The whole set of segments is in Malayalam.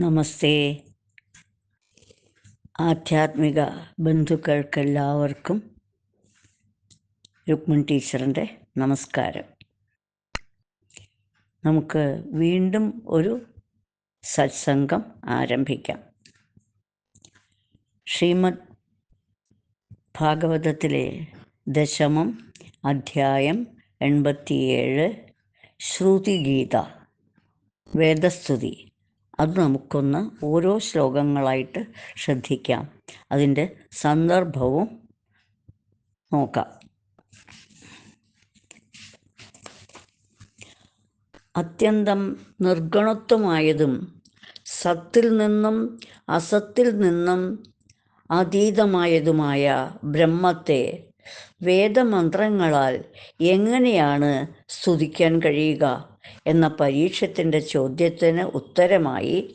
നമസ്തേ. ആധ്യാത്മിക ബന്ധുക്കൾക്കെല്ലാവർക്കും രുക്മിൺ ടീച്ചറിന്റെ നമസ്കാരം. നമുക്ക് വീണ്ടും ഒരു സത്സംഗം ആരംഭിക്കാം. ശ്രീമദ് ഭാഗവതത്തിലെ ദശമം അധ്യായം എൺപത്തിയേഴ് ശ്രുതിഗീത. വേദസ്തുതി. അത് നമുക്കൊന്ന് ഓരോ ശ്ലോകങ്ങളായിട്ട് ശ്രദ്ധിക്കാം. അതിന്റെ സന്ദർഭവും നോക്കാം. അത്യന്തം നിർഗുണത്വമായതും സത്തിൽ നിന്നും അസത്തിൽ നിന്നും അതീതമായതുമായ ബ്രഹ്മത്തെ വേദമന്ത്രങ്ങളാൽ എങ്ങനെയാണ് സ്തുതിക്കാൻ കഴിയുക? എന്ന പരീക്ഷത്തിന്റെ ചോദ്യത്തിന് ഉത്തരമായി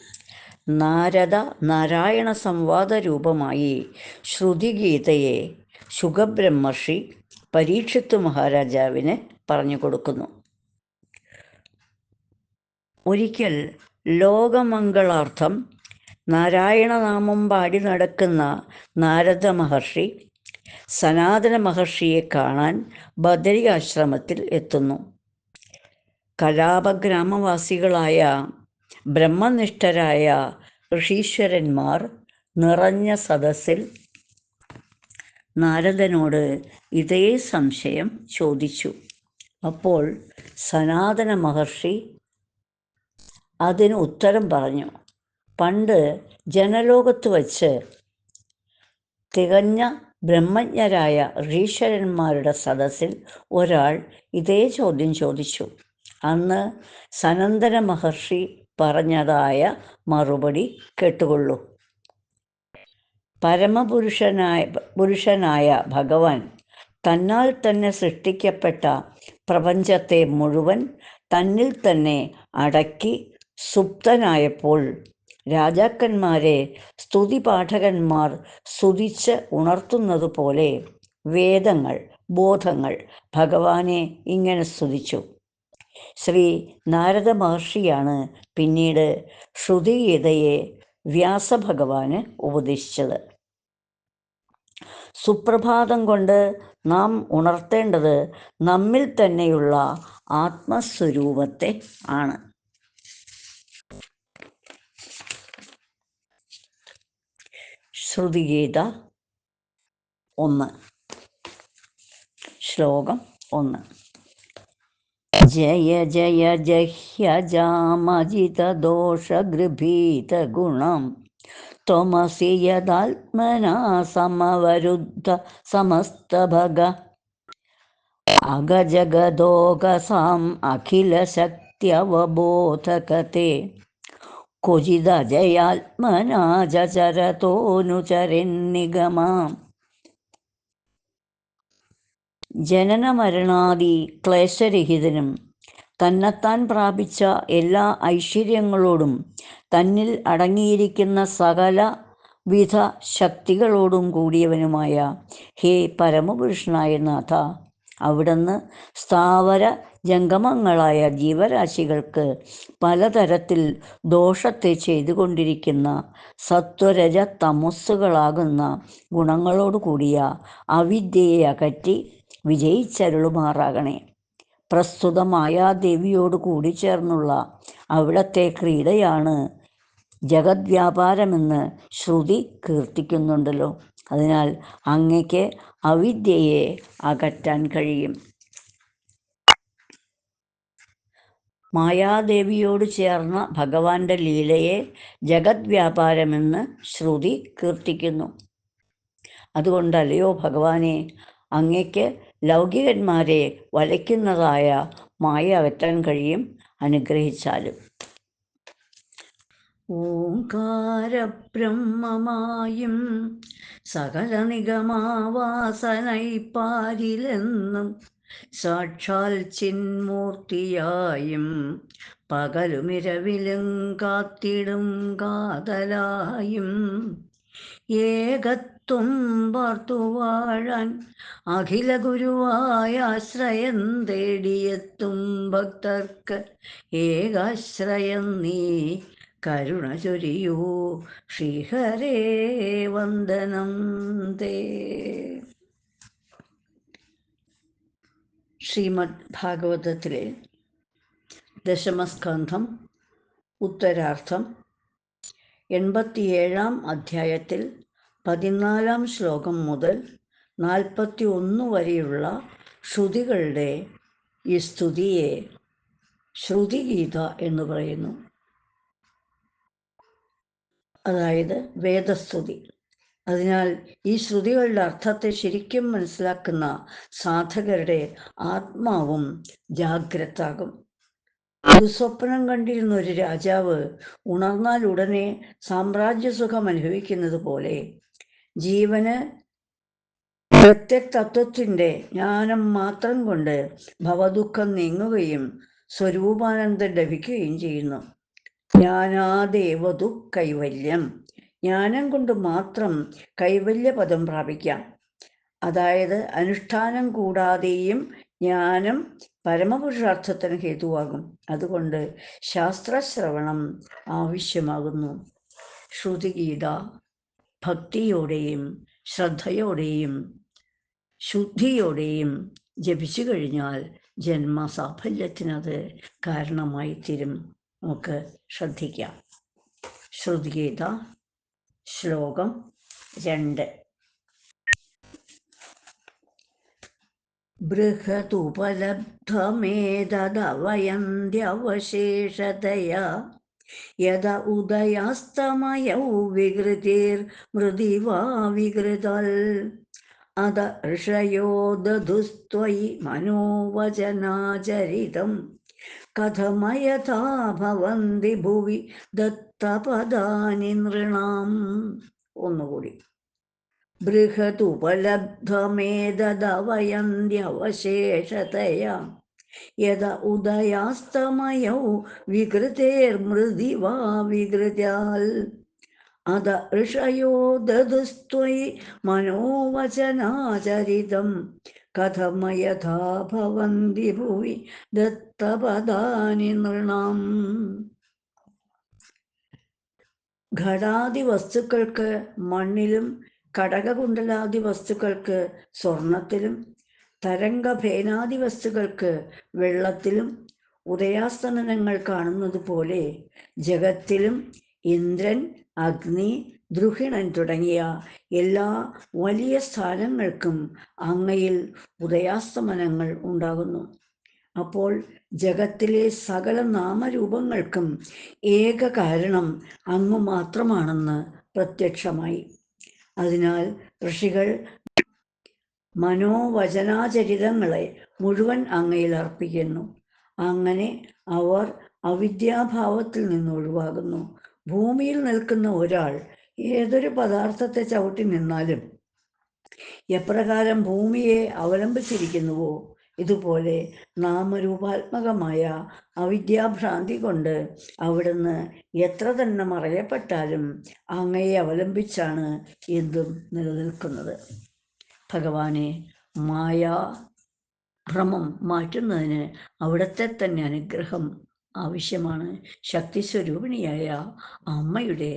നാരദ നാരായണ സംവാദ രൂപമായി ശ്രുതിഗീതയെ ശുഖബ്രഹ്മർഷി പരീക്ഷത്ത് മഹാരാജാവിന് പറഞ്ഞു കൊടുക്കുന്നു. ഒരിക്കൽ ലോകമംഗളാർത്ഥം നാരായണനാമം പാടി നടക്കുന്ന നാരദ മഹർഷി സനാതന മഹർഷിയെ കാണാൻ ബദരി ആശ്രമത്തിൽ എത്തുന്നു. കലാപഗ്രാമവാസികളായ ബ്രഹ്മനിഷ്ഠരായ ഋഷീശ്വരന്മാർ നിറഞ്ഞ സദസ്സിൽ നാരദനോട് ഇതേ സംശയം ചോദിച്ചു. അപ്പോൾ സനാതന മഹർഷി അതിന് ഉത്തരം പറഞ്ഞു. പണ്ട് ജനലോകത്ത് വച്ച് തികഞ്ഞ ബ്രഹ്മജ്ഞരായ ഋഷരന്മാരുടെ സദസ്സിൽ ഒരാൾ ഇതേ ചോദ്യം ചോദിച്ചു. അന്ന് സനന്ദന മഹർഷി പറഞ്ഞതായ മറുപടി കേട്ടുകൊള്ളൂ. പരമപുരുഷനായ പുരുഷനായ ഭഗവാൻ തന്നാൽ തന്നെ സൃഷ്ടിക്കപ്പെട്ട പ്രപഞ്ചത്തെ മുഴുവൻ തന്നിൽ തന്നെ അടക്കി സുപ്തനായപ്പോൾ രാജാക്കന്മാരെ സ്തുതി പാഠകന്മാർ സ്തുതിച്ച് ഉണർത്തുന്നതുപോലെ വേദങ്ങൾ ബോധങ്ങൾ ഭഗവാനെ ഇങ്ങനെ സ്തുതിച്ചു. ശ്രീ നാരദ മഹർഷിയാണ് പിന്നീട് ശ്രുതിഗീതയെ വ്യാസഭഗവാന് ഉപദേശിച്ചത്. സുപ്രഭാതം കൊണ്ട് നാം ഉണർത്തേണ്ടത് നമ്മിൽ തന്നെയുള്ള ആത്മസ്വരൂപത്തെ ആണ്. ശ്രുതിഗീത ഒന്ന് ശ്ലോകം ഒന്ന് ജയ ജയ ജഹ്യജാമജിതദോഷഗൃഭീതഗുണം त्वमसि यदात्मना समवरुद्ध समस्तभग अगजगदोगसाम् अखिलशक्त्यवबोधकते കൊജിത ജയാത്മനാചരതോനുചരന്നിഗമാം ജനനമരണാദി ക്ലേശരഹിതനും തന്നെത്താൻ പ്രാപിച്ച എല്ലാ ഐശ്വര്യങ്ങളോടും തന്നിൽ അടങ്ങിയിരിക്കുന്ന സകല വിധ ശക്തികളോടും കൂടിയവനുമായ ഹേ പരമപുരുഷനായ നാഥ അവിടുന്ന് സ്ഥാവര ജംഗമങ്ങളായ ജീവരാശികൾക്ക് പലതരത്തിൽ ദോഷത്തെ ചെയ്തുകൊണ്ടിരിക്കുന്ന സത്വരജ തമസ്സുകളാകുന്ന ഗുണങ്ങളോട് കൂടിയ അവിദ്യയെ അകറ്റി വിജയിച്ചരുളുമാറാകണേ. പ്രസ്തുത മായാദേവിയോട് കൂടി ചേർന്നുള്ള അവിടത്തെ ക്രീഡയാണ് ജഗദ്വ്യാപാരമെന്ന് ശ്രുതി കീർത്തിക്കുന്നുണ്ടല്ലോ. അതിനാൽ അങ്ങയ്ക്ക് അവിദ്യയെ അകറ്റാൻ കഴിയും. മായാദേവിയോട് ചേർന്ന ഭഗവാന്റെ ലീലയെ ജഗത് വ്യാപാരമെന്ന് ശ്രുതി കീർത്തിക്കുന്നു. അതുകൊണ്ടല്ലയോ ഭഗവാനെ അങ്ങയ്ക്ക് ലൗകികന്മാരെ വലയ്ക്കുന്നതായ മായ അകറ്റാൻ കഴിയും അനുഗ്രഹിച്ചാലും. ഓംകാരബ്രഹ്മമായും സകല നിഗമാവാസനൈപ്പാരിലെന്നും സാക്ഷാൽ ചിന്മൂർത്തിയായും പകലുമിരവിലും കാത്തിടും കാതലായും. ഏകത്വം പാർത്തുവാഴാൻ അഖില ഗുരുവായ ആശ്രയം തേടിയെത്തും ഭക്തർക്ക് ഏകാശ്രയം നീ. കരുണ ചൊരിയൂ ശ്രീഹരേ വന്ദനം തേ. ശ്രീമദ് ഭാഗവതത്തിലെ ദശമസ്കന്ധം ഉത്തരാർത്ഥം എൺപത്തിയേഴാം അധ്യായത്തിൽ പതിനാലാം ശ്ലോകം മുതൽ നാൽപ്പത്തി ഒന്ന് വരെയുള്ള ശ്രുതികളുടെ ഈ സ്തുതിയെ ശ്രുതിഗീത എന്ന് പറയുന്നു. അതായത് വേദസ്തുതി. അതിനാൽ ഈ ശ്രുതികളുടെ അർത്ഥത്തെ ശരിക്കും മനസ്സിലാക്കുന്ന സാധകരുടെ ആത്മാവും ജാഗ്രതാകും. ദുസ്വപ്നം കണ്ടിരുന്ന ഒരു രാജാവ് ഉണർന്നാൽ ഉടനെ സാമ്രാജ്യസുഖം അനുഭവിക്കുന്നത് പോലെ ജീവന് പ്രത്യക് തത്വത്തിന്റെ ജ്ഞാനം മാത്രം കൊണ്ട് ഭവദുഃഖം നീങ്ങുകയും സ്വരൂപാനന്ദം ലഭിക്കുകയും ചെയ്യുന്നു. ജ്ഞാനാദേവതു കൈവല്യം ജ്ഞാനം കൊണ്ട് മാത്രം കൈവല്യപദം പ്രാപിക്കാം. അതായത് അനുഷ്ഠാനം കൂടാതെയും ജ്ഞാനം പരമപുരുഷാർത്ഥത്തിന് ഹേതുവാകും. അതുകൊണ്ട് ശാസ്ത്രശ്രവണം ആവശ്യമാകുന്നു. ശ്രുതിഗീത ഭക്തിയോടെയും ശ്രദ്ധയോടെയും ശുദ്ധിയോടെയും ജപിച്ചു കഴിഞ്ഞാൽ ജന്മസാഫല്യത്തിനത് കാരണമായി തീരും നമുക്ക് ശ്രദ്ധിക്കാം. ശ്രുതിഗീത ശ്ലോകം രണ്ട്. ബൃഹതുപലബ്ധമേതദവയന്ത്യവശേഷതയാ. യത ഉദയാസ്തമയൗ വികൃതിർമൃതിവാ വികൃതൽ. അത ഋഷയോ ദധുസ്ത്വയി മനോവചനാചരിതം. കഥമയഥാ ഭവന്തി ഭുവി ദത്തപദാനി നൃണാം. ഒന്നുകൂടി. ബൃഹതുപലബ്ധമേതദവയന്ത്യവശേഷതയാ. യഥ ഉദയാസ്തമയൗ വികൃതേർമൃതി വാ വികൃത്യാൽ. അത ഋഷയോ ദതുസ്ത്വയി മനോവചനാചരിതം. കഥമയഥാ ഭവന്തി ഭുവി ദത്തപദാനി നൃണാം. ഘടാദി വസ്തുക്കൾക്ക് മണ്ണിലും കടകകുണ്ടലാദി വസ്തുക്കൾക്ക് സ്വർണത്തിലും തരംഗഭേനാദി വസ്തുക്കൾക്ക് വെള്ളത്തിലും ഉദയാസ്തമനങ്ങൾ കാണുന്നത് പോലെ ജഗത്തിലും ഇന്ദ്രൻ അഗ്നി ദ്രുഹിണൻ തുടങ്ങിയ എല്ലാ വലിയ സ്ഥാനങ്ങൾക്കും അങ്ങയിൽ ഉദയാസ്തമനങ്ങൾ ഉണ്ടാകുന്നു. അപ്പോൾ ജഗത്തിലെ സകല നാമരൂപങ്ങൾക്കും ഏക കാരണം അങ്ങ് മാത്രമാണെന്ന് പ്രത്യക്ഷമായി. അതിനാൽ ഋഷികൾ മനോവചനാചരിതങ്ങളെ മുഴുവൻ അങ്ങയിൽ അർപ്പിക്കുന്നു. അങ്ങനെ അവർ അവിദ്യാഭാവത്തിൽ നിന്ന് ഒഴിവാകുന്നു. ഭൂമിയിൽ നിൽക്കുന്ന ഒരാൾ ഏതൊരു പദാർത്ഥത്തെ ചവിട്ടി നിന്നാലും എപ്രകാരം ഭൂമിയെ അവലംബിച്ചിരിക്കുന്നുവോ ഇതുപോലെ നാമരൂപാത്മകമായ അവിദ്യാഭ്രാന്തി കൊണ്ട് അവിടുന്ന് എത്ര തന്നെ മറയപ്പെട്ടാലും അങ്ങയെ അവലംബിച്ചാണ് എന്തും നിലനിൽക്കുന്നത്. ഭഗവാനെ മായ ഭ്രമം മാറ്റുന്നതിന് അവിടത്തെ തന്നെ അനുഗ്രഹം ആവശ്യമാണ്. ശക്തിസ്വരൂപിണിയായ അമ്മയുടെ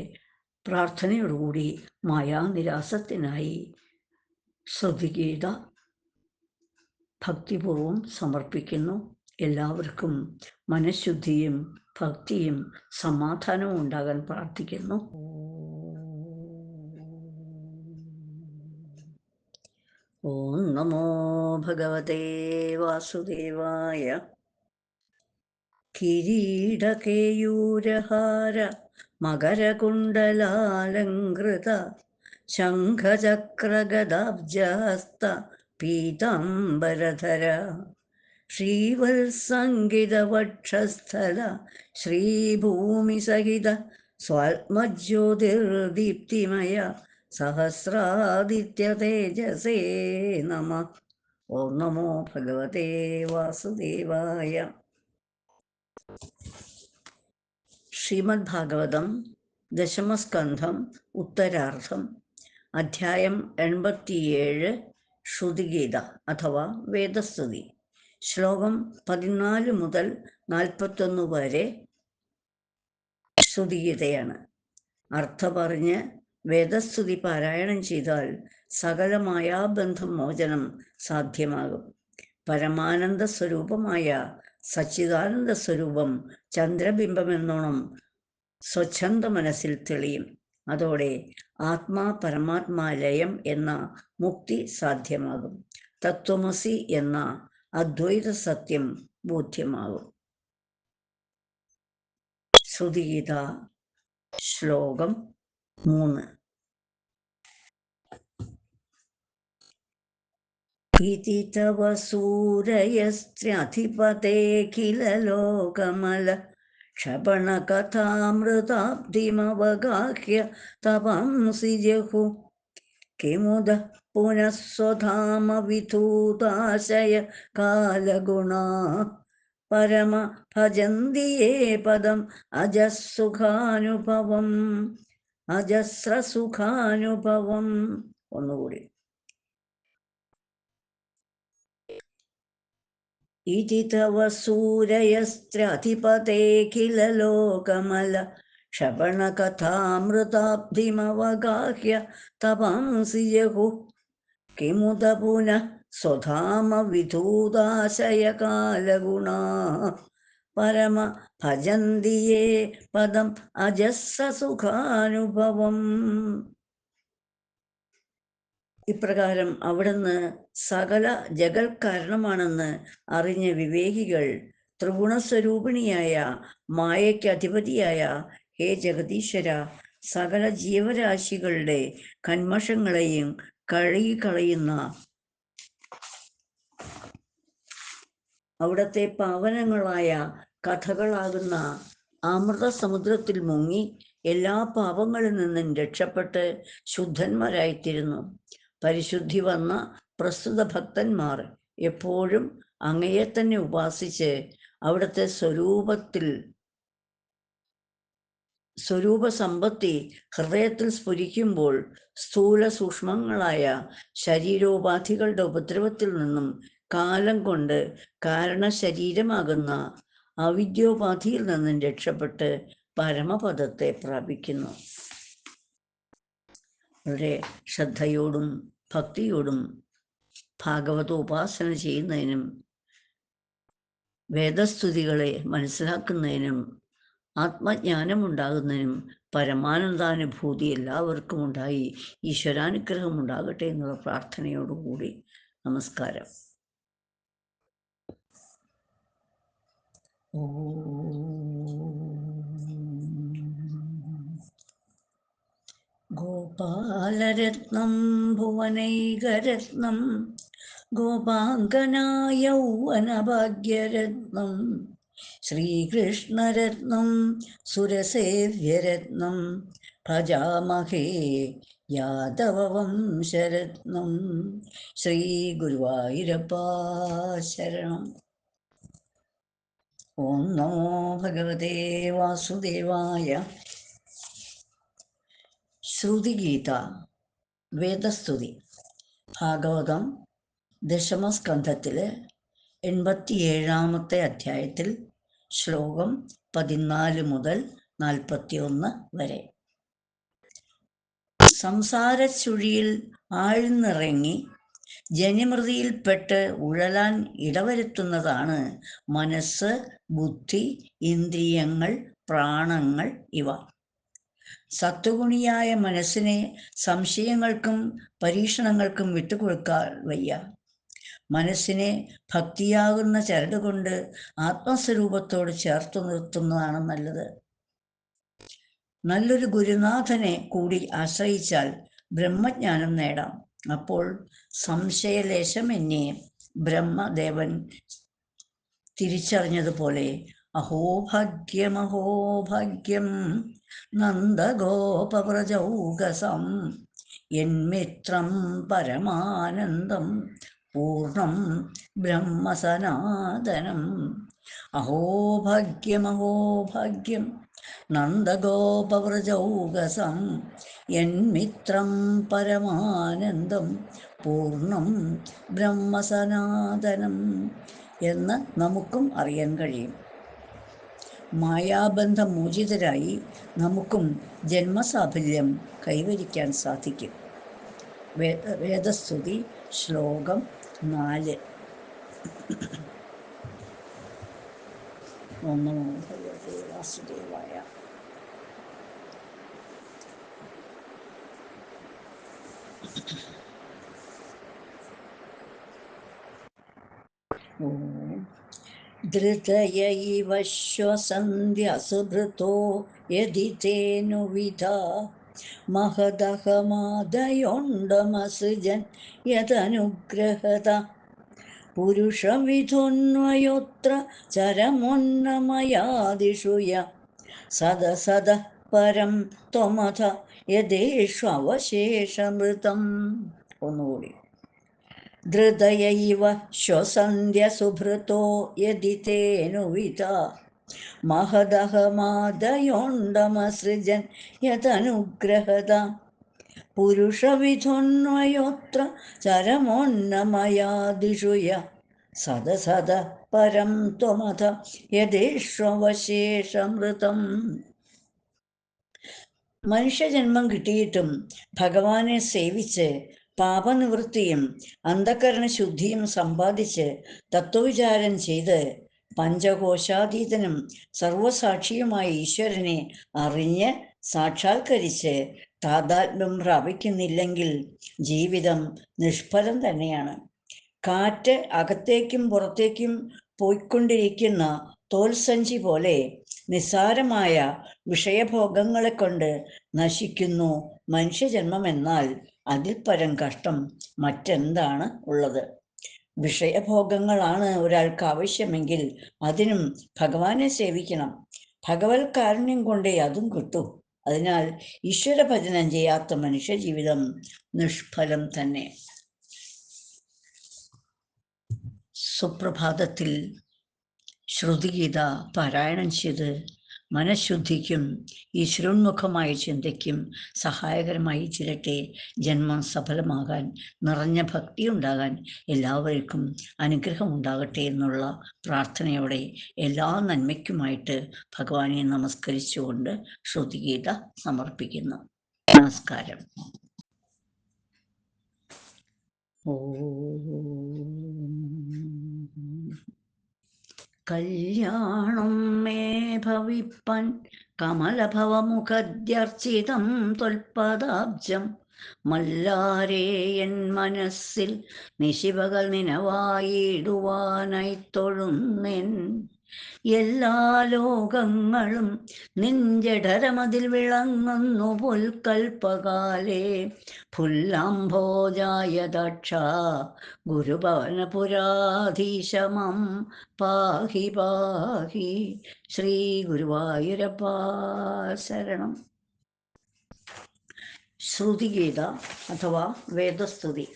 പ്രാർത്ഥനയോടുകൂടി മായാനിരാസത്തിനായി ശ്രുതിഗീത ഭക്തിപൂർവം സമർപ്പിക്കുന്നു. എല്ലാവർക്കും മനഃശുദ്ധിയും ഭക്തിയും സമാധാനവും ഉണ്ടാകാൻ പ്രാർത്ഥിക്കുന്നു. ഓം നമോ ഭഗവതേ വാസുദേവായ. കിരീടകേയൂരഹാര മകരകുണ്ടലാലങ്കൃത ശംഖചക്രഗദാബ്ജഹസ്ത പീതാംബരധര ശ്രീവത്സംഗിതവക്ഷസ്ഥല ശ്രീഭൂമിസഹിത സ്വാത്മജ്യോതിർദീപ്തിമയ സഹസ്രാദിത്യതേജസേ നമ ഓം നമോ ഭഗവതേ വാസുദേവായ ശ്രീമദ് ഭാഗവതം ദശമസ്കന്ധം ഉത്തരാർത്ഥം അധ്യായം എൺപത്തിയേഴ് ശ്രുതിഗീത അഥവാ വേദസ്തുതി. ശ്ലോകം പതിനാല് മുതൽ നാൽപ്പത്തൊന്ന് വരെ ശ്രുതിഗീതയാണ്. അർത്ഥ പറഞ്ഞ് വേദസ്തുതി പാരായണം ചെയ്താൽ സകലമായ ബന്ധം മോചനം സാധ്യമാകും. പരമാനന്ദ സ്വരൂപമായ സച്ചിദാനന്ദ സ്വരൂപം ചന്ദ്രബിംബമെന്നോണം സ്വച്ഛന്ത മനസ്സിൽ തെളിയും. അതോടെ ആത്മാ പരമാത്മാ ലയം എന്ന മുക്തി സാധ്യമാകും തത്വമസി എന്ന അദ്വൈത സത്യം ബോധ്യമാകും ശ്രുതിഗീത ശ്ലോകം മൂന്ന് इति तव सूरयस्त्र्यधिपतेऽखिललोकमल क्षपणकथामृताब्धिमवगाह्य तपंसि जहु किमुद पुनः स्वधामविधूताशय कालगुणा परम भजन्ति ये पदम् അജസുഖാനുഭവം അജസ്രസുഖാനുഭവം ഒന്നുകൂടി इति तव सूरयस्त्र्यधिपतेऽखिलोकमल शवणकथामृताब्धिमवगाह्य तपांसि जगुः किमुत पुनः स्वधामविधूताशयकालगुणा परम भजन्ति ये पदम् अजस्सुखानुभवम् ഇപ്രകാരം അവിടുന്ന് സകല ജഗൽ കാരണമാണെന്ന് അറിഞ്ഞ വിവേകികൾ ത്രിഗുണസ്വരൂപിണിയായ മായയ്ക്ക് അധിപതിയായ ഹേ ജഗദീശ്വര സകല ജീവരാശികളുടെ കന്മഷങ്ങളെയും കഴുകിക്കളയുന്ന അവിടത്തെ പാവനങ്ങളായ കഥകളാകുന്ന അമൃത സമുദ്രത്തിൽ മുങ്ങി എല്ലാ പാപങ്ങളിൽ നിന്നും രക്ഷപ്പെട്ട് ശുദ്ധന്മാരായിത്തീരുന്നു. പരിശുദ്ധി വന്ന പ്രസ്തുത ഭക്തന്മാർ എപ്പോഴും അങ്ങയെ തന്നെ ഉപാസിച്ച് അവിടുത്തെ സ്വരൂപത്തിൽ സ്വരൂപ സമ്പത്തി ഹൃദയത്തിൽ സ്ഫുരിക്കുമ്പോൾ സ്ഥൂല സൂക്ഷ്മങ്ങളായ ശരീരോപാധികളുടെ ഉപദ്രവത്തിൽ നിന്നും കാലം കൊണ്ട് കാരണശരീരമാകുന്ന അവിദ്യോപാധിയിൽ നിന്നും രക്ഷപ്പെട്ട് പരമപദത്തെ പ്രാപിക്കുന്നു. വളരെ ശ്രദ്ധയോടും ഭക്തിയോടും ഭാഗവത ഉപാസന ചെയ്യുന്നതിനും വേദസ്തുതികളെ മനസ്സിലാക്കുന്നതിനും ആത്മജ്ഞാനം ഉണ്ടാകുന്നതിനും പരമാനന്ദാനുഭൂതി എല്ലാവർക്കും ഉണ്ടായി. ഈശ്വരാനുഗ്രഹം ഉണ്ടാകട്ടെ എന്നുള്ള പ്രാർത്ഥനയോടുകൂടി നമസ്കാരം. ഗോപാലരത്നം ഭുവനൈകരത്നം ഗോപാങ്കനായൗവനഭാഗ്യരത്നം ശ്രീകൃഷ്ണരത്നം സുരസേവ്യരത്നം ഭജാമഹേ യാദവവംശരത്നം ശ്രീ ഗുരുവായൂരപ്പാ ശരണം. ഓം നമോ ഭഗവതേ വാസുദേവായ ശ്രുതിഗീത വേദസ്തുതി ഭാഗവതം ദശമസ്കന്ധത്തിലെ എൺപത്തിയേഴാമത്തെ അധ്യായത്തിൽ ശ്ലോകം പതിനാല് മുതൽ നാൽപ്പത്തിയൊന്ന് വരെ. സംസാരച്ചുഴിയിൽ ആഴ്ന്നിറങ്ങി ജനിമൃതിയിൽപ്പെട്ട് ഉഴലാൻ ഇടവരുത്തുന്നതാണ് മനസ്സ് ബുദ്ധി ഇന്ദ്രിയങ്ങൾ പ്രാണങ്ങൾ ഇവ. സത്വഗുണിയായ മനസ്സിനെ സംശയങ്ങൾക്കും പരീക്ഷണങ്ങൾക്കും വിട്ടുകൊടുക്കാൻ വയ്യ. മനസ്സിനെ ഭക്തിയാകുന്ന ചരടുകൊണ്ട് ആത്മസ്വരൂപത്തോട് ചേർത്തു നിർത്തുന്നതാണ് നല്ലത്. നല്ലൊരു ഗുരുനാഥനെ കൂടി ആശ്രയിച്ചാൽ ബ്രഹ്മജ്ഞാനം നേടാം. അപ്പോൾ സംശയലേശം സംശയലേശമെന്നെ ബ്രഹ്മദേവൻ തിരിച്ചറിഞ്ഞതുപോലെ അഹോഭാഗ്യം അഹോഭാഗ്യം നന്ദഗോപവ്രജൗകസം എന്മിത്രം പരമാനന്ദം പൂർണം ബ്രഹ്മസനാതനം. അഹോഭാഗ്യം അഹോഭാഗ്യം നന്ദഗോപവ്രജൗകസം എന്മിത്രം പരമാനന്ദം പൂർണം ബ്രഹ്മസനാതനം. എന്ന് നമുക്കും അറിയാൻ കഴിയും. മായാബന്ധമോചിതരായി നമുക്കും ജന്മസാഫല്യം കൈവരിക്കാൻ സാധിക്കും. വേദ വേദസ്തുതി ശ്ലോകം നാല്. ഒന്ന് ധൃതയ ഇവ ശ്വസന്ധ്യസുഭൃതോ യതി തേനുവിധ മഹദഹമാദയൊണ്ടമസൃജൻ യദനുഗ്രഹത പുരുഷവിധോന്വയോത്ര ചരമോന്നമയാദിഷു യ സദ സദ പരം ത്വമഥ യഥേഷ്വശേഷമൃതം ഒന്നുകൂടി. ധൃതയൈവ ശ്വസന്ധ്യസുഭൃതോ യതി തേനുവിത മഹദഹമാദയോണ്ടമസൃജൻ യതനുഗ്രഹത പുരുഷവിധോന്വയോത്ര ചരമോന്നമയാദിഷു യ സദ സദ പരം ത്വമഥ യഥേഷ്വശേഷമൃതം മനുഷ്യജന്മം കിട്ടിയിട്ടും ഭഗവാനെ സേവിച്ച് പാപനിവൃത്തിയും അന്ധകരണ ശുദ്ധിയും സമ്പാദിച്ച് തത്വവിചാരം ചെയ്ത് പഞ്ചകോശാതീതനും സർവസാക്ഷിയുമായ ഈശ്വരനെ അറിഞ്ഞ് സാക്ഷാത്കരിച്ച് താതാത്മ്യം പ്രാപിക്കുന്നില്ലെങ്കിൽ ജീവിതം നിഷ്ഫലം തന്നെയാണ്. കാറ്റ് അകത്തേക്കും പുറത്തേക്കും പോയിക്കൊണ്ടിരിക്കുന്ന തോൽസഞ്ചി പോലെ നിസ്സാരമായ വിഷയഭോഗങ്ങളെ കൊണ്ട് നശിക്കുന്നു മനുഷ്യജന്മം എന്നാൽ അതിൽ പരം കഷ്ടം മറ്റെന്താണ് ഉള്ളത്? വിഷയഭോഗങ്ങളാണ് ഒരാൾക്ക് ആവശ്യമെങ്കിൽ അതിനും ഭഗവാനെ സേവിക്കണം. ഭഗവത് കാരുണ്യം കൊണ്ടേ അതും കിട്ടൂ. അതിനാൽ ഈശ്വര ഭജനം ചെയ്യാത്ത മനുഷ്യ ജീവിതം നിഷ്ഫലം തന്നെ. സുപ്രഭാതത്തിൽ ശ്രുതിഗീത പാരായണം ചെയ്ത് മനഃശുദ്ധിക്കും ഈശ്വരോന്മുഖമായ ചിന്തയ്ക്കും സഹായകരമായി ചിരട്ടെ ജന്മം സഫലമാകാൻ നിറഞ്ഞ ഭക്തി ഉണ്ടാകാൻ എല്ലാവർക്കും അനുഗ്രഹം ഉണ്ടാകട്ടെ എന്നുള്ള പ്രാർത്ഥനയോടെ എല്ലാ നന്മയ്ക്കുമായിട്ട് ഭഗവാനെ നമസ്കരിച്ചുകൊണ്ട് ശ്രുതിഗീത സമർപ്പിക്കുന്നു. നമസ്കാരം. കല്യാണം മേ ഭവിപ്പൻ കമലഭവമുഖദ്യർച്ചിതം തൊൽപദാബ്ജം. മല്ലാരേ എൻ മനസ്സിൽ നിശിവകൾ നിനവായിടുവാനായി തൊഴുന്നെൻ. എല്ലാ ലോകങ്ങളും നിഞ്ചടരമതിൽ വിളങ്ങുന്നു പുൽക്കൽപ്പകാലേ. ഫുല്ലംഭോജായ ദക്ഷ ഗുരുഭവനപുരാധീശമം പാഹി പാഹി. ശ്രീ ഗുരുവായൂരപ്പാ ശരണം. ശ്രുതിഗീത അഥവാ വേദസ്തുതി.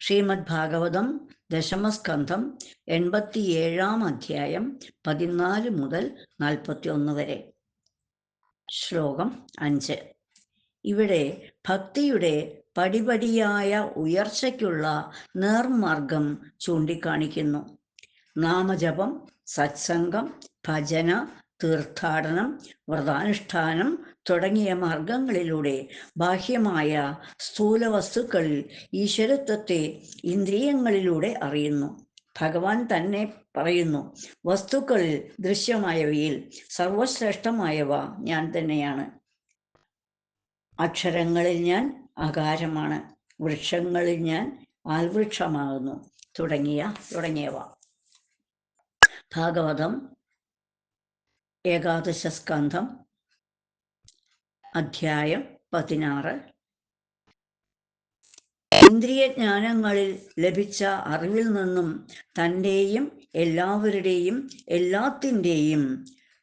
ശ്രീമദ് ഭാഗവതം ദശമസ്കന്ധം എൺപത്തിയേഴാം അധ്യായം പതിനാല് മുതൽ നാൽപ്പത്തി ഒന്ന് വരെ. ശ്ലോകം അഞ്ച്. ഇവിടെ ഭക്തിയുടെ പടിപടിയായ ഉയർച്ചയ്ക്കുള്ള നേർമാർഗം ചൂണ്ടിക്കാണിക്കുന്നു. നാമജപം സത്സംഗം ഭജന തീർത്ഥാടനം വ്രതാനുഷ്ഠാനം തുടങ്ങിയ മാർഗങ്ങളിലൂടെ ബാഹ്യമായ സ്ഥൂല വസ്തുക്കളിൽ ഈശ്വരത്വത്തെ ഇന്ദ്രിയങ്ങളിലൂടെ അറിയുന്നു. ഭഗവാൻ തന്നെ പറയുന്നു വസ്തുക്കളിൽ ദൃശ്യമായവയിൽ സർവശ്രേഷ്ഠമായവ ഞാൻ തന്നെയാണ്. അക്ഷരങ്ങളിൽ ഞാൻ അകാരമാണ് വൃക്ഷങ്ങളിൽ ഞാൻ ആൽവൃക്ഷമാകുന്നു തുടങ്ങിയ തുടങ്ങിയവ. ഭാഗവതം ഏകാദശ സ്കന്ധം അധ്യായം പതിനാറ്. ഇന്ദ്രിയ ജ്ഞാനങ്ങളിൽ ലഭിച്ച അറിവിൽ നിന്നും തന്റെയും എല്ലാവരുടെയും എല്ലാത്തിന്റെയും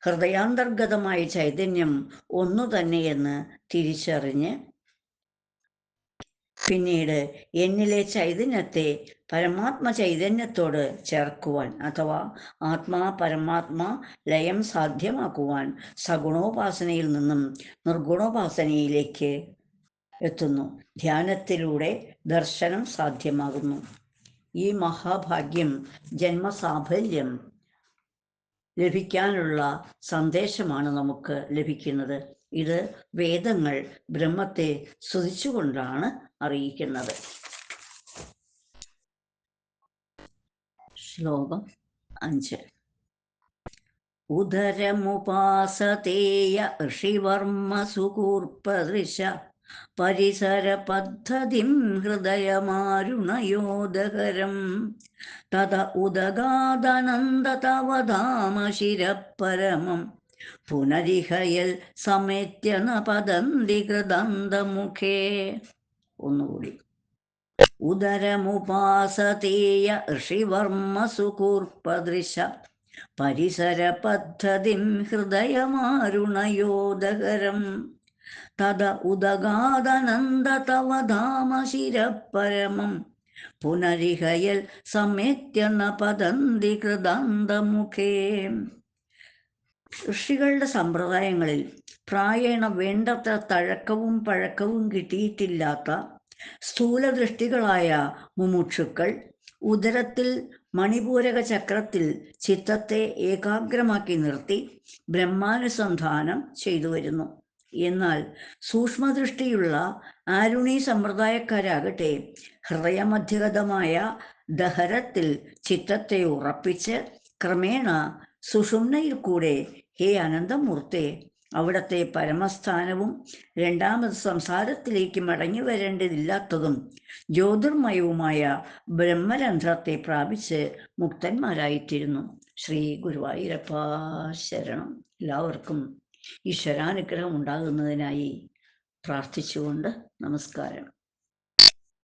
ഹൃദയാന്തർഗതമായ ചൈതന്യം ഒന്നു തന്നെയെന്ന് തിരിച്ചറിഞ്ഞ് പിന്നീട് എന്നിലെ ചൈതന്യത്തെ പരമാത്മ ചൈതന്യത്തോട് ചേർക്കുവാൻ അഥവാ ആത്മാ പരമാത്മ ലയം സാധ്യമാക്കുവാൻ സഗുണോപാസനയിൽ നിന്നും നിർഗുണോപാസനയിലേക്ക് എത്തുന്നു. ധ്യാനത്തിലൂടെ ദർശനം സാധ്യമാകുന്നു. ഈ മഹാഭാഗ്യം ജന്മസാഫല്യം ലഭിക്കാനുള്ള സന്ദേശമാണ് നമുക്ക് ലഭിക്കുന്നത്. ഇത് വേദങ്ങൾ ബ്രഹ്മത്തെ സ്തുതിച്ചുകൊണ്ടാണ് അറിയിക്കുന്നത്. ശ്ലോകം അഞ്ച്. ഉദരമുപാസതേയ ഋഷിവർമ്മ സുകൂർപ്പദൃശ പരിസര പദ്ധതിം ഹൃദയമാരുണയോദകരം. തത ഉദഗാദനന്ദ തവധാമ ശിരപരമം പുനരിഹയൽ സമേത്യന പദന്തി കൃതന്തമുഖേ ഒന്നുകൂടി. ഉദരമുപാസതീയ ഋഷിവർമ്മ സുകൂർപ്പദൃശ പരിസര പദ്ധതിം ഹൃദയമാരുണയോദകരം. തത ഉദഗാദനന്ദ തവ ധാമ ശിരപരമം പുനരിഹയൽ സമേത്യ ന പതന്തി കൃതാന്തമുഖേ ഋഷികളുടെ സമ്പ്രദായങ്ങളിൽ പ്രായേണ വേണ്ടത്ര തഴക്കവും പഴക്കവും കിട്ടിയിട്ടില്ലാത്ത സ്ഥൂലദൃഷ്ടികളായ മുമുക്ഷുക്കൾ ഉദരത്തിൽ മണിപൂരക ചക്രത്തിൽ ചിത്തത്തെ ഏകാഗ്രമാക്കി നിർത്തി ബ്രഹ്മാനുസന്ധാനം ചെയ്തു വരുന്നു. എന്നാൽ സൂക്ഷ്മദൃഷ്ടിയുള്ള ആരുണി സമ്പ്രദായക്കാരാകട്ടെ ഹൃദയമധ്യഗതമായ ദഹരത്തിൽ ചിത്തത്തെ ഉറപ്പിച്ച് ക്രമേണ സുഷുമ്നയിൽ കൂടെ ഹേ അനന്തമൂർത്തെ അവിടത്തെ പരമസ്ഥാനവും രണ്ടാമത് സംസാരത്തിലേക്ക് മടങ്ങി വരേണ്ടതില്ലാത്തതും ജ്യോതിർമയവുമായ ബ്രഹ്മരന്ധ്രത്തെ പ്രാപിച്ച് മുക്തന്മാരായിത്തീരുന്നു. ശ്രീ ഗുരുവായൂരപ്പ ശരണം. എല്ലാവർക്കും ഈശ്വരാനുഗ്രഹം ഉണ്ടാകുന്നതിനായി പ്രാർത്ഥിച്ചുകൊണ്ട് നമസ്കാരം.